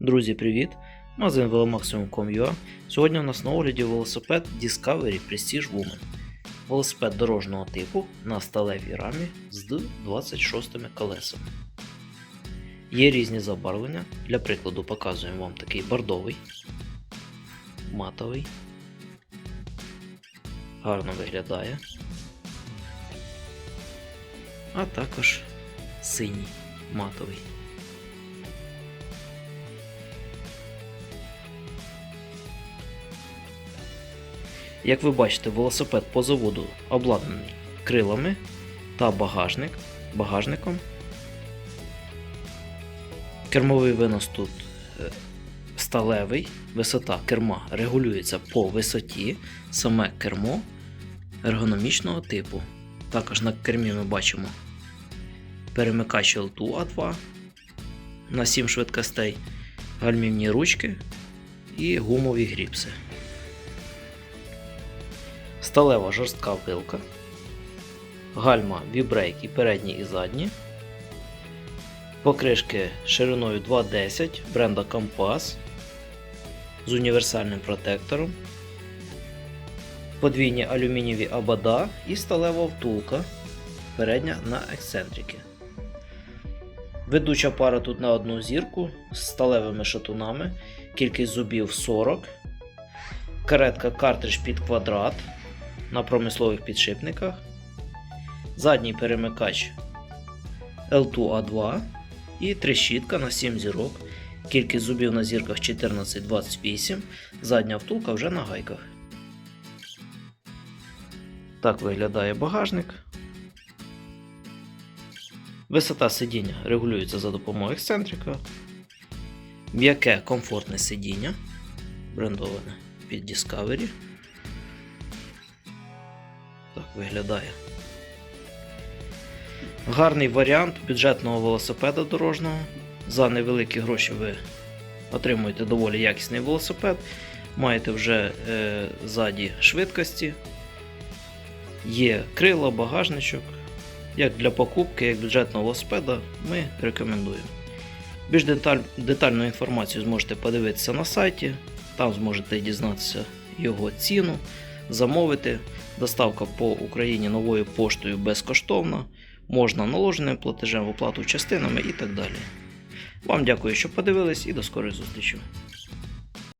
Друзі, привіт! Магазин velomaximum.com.ua Сьогодні у нас на огляді велосипед Discovery Prestige Woman. Велосипед дорожнього типу на сталевій рамі з 26 колесами. Є різні забарвлення. Для прикладу показуємо вам такий бордовий, матовий. Гарно виглядає. А також синій матовий. Як ви бачите, велосипед по заводу обладнаний крилами та багажник, багажником. Кермовий винос тут е, сталевий, висота керма регулюється по висоті, саме кермо ергономічного типу. Також на кермі ми бачимо перемикач L2 A2 на 7 швидкостей, гальмівні ручки і гумові гріпси. Сталева жорстка вилка, гальма вібрейк і передні і задні, покришки шириною 2,10 бренда Compass з універсальним протектором, подвійні алюмінієві абада і сталева втулка передня на ексцентрики. Ведуча пара тут на одну зірку з сталевими шатунами, кількість зубів 40, каретка картридж під квадрат на промислових підшипниках, задній перемикач L2A2 і трещітка на 7 зірок. Кількість зубів на зірках 14-28, задня втулка вже на гайках. Так виглядає багажник. Висота сидіння регулюється за допомогою ексцентрика. М'яке комфортне сидіння, брендоване під Discovery. Так виглядає. Гарний варіант бюджетного велосипеда дорожнього. За невеликі гроші ви отримуєте доволі якісний велосипед. Маєте вже е, ззаді швидкості, є крила, багажничок. Як для покупки, як бюджетного велосипеда, ми рекомендуємо. Більш деталь, детальну інформацію зможете подивитися на сайті, там зможете дізнатися його ціну, замовити. Доставка по Україні новою поштою безкоштовна, можна наложеним платежем в оплату частинами і так далі. Вам дякую, що подивились і до скорої зустрічі.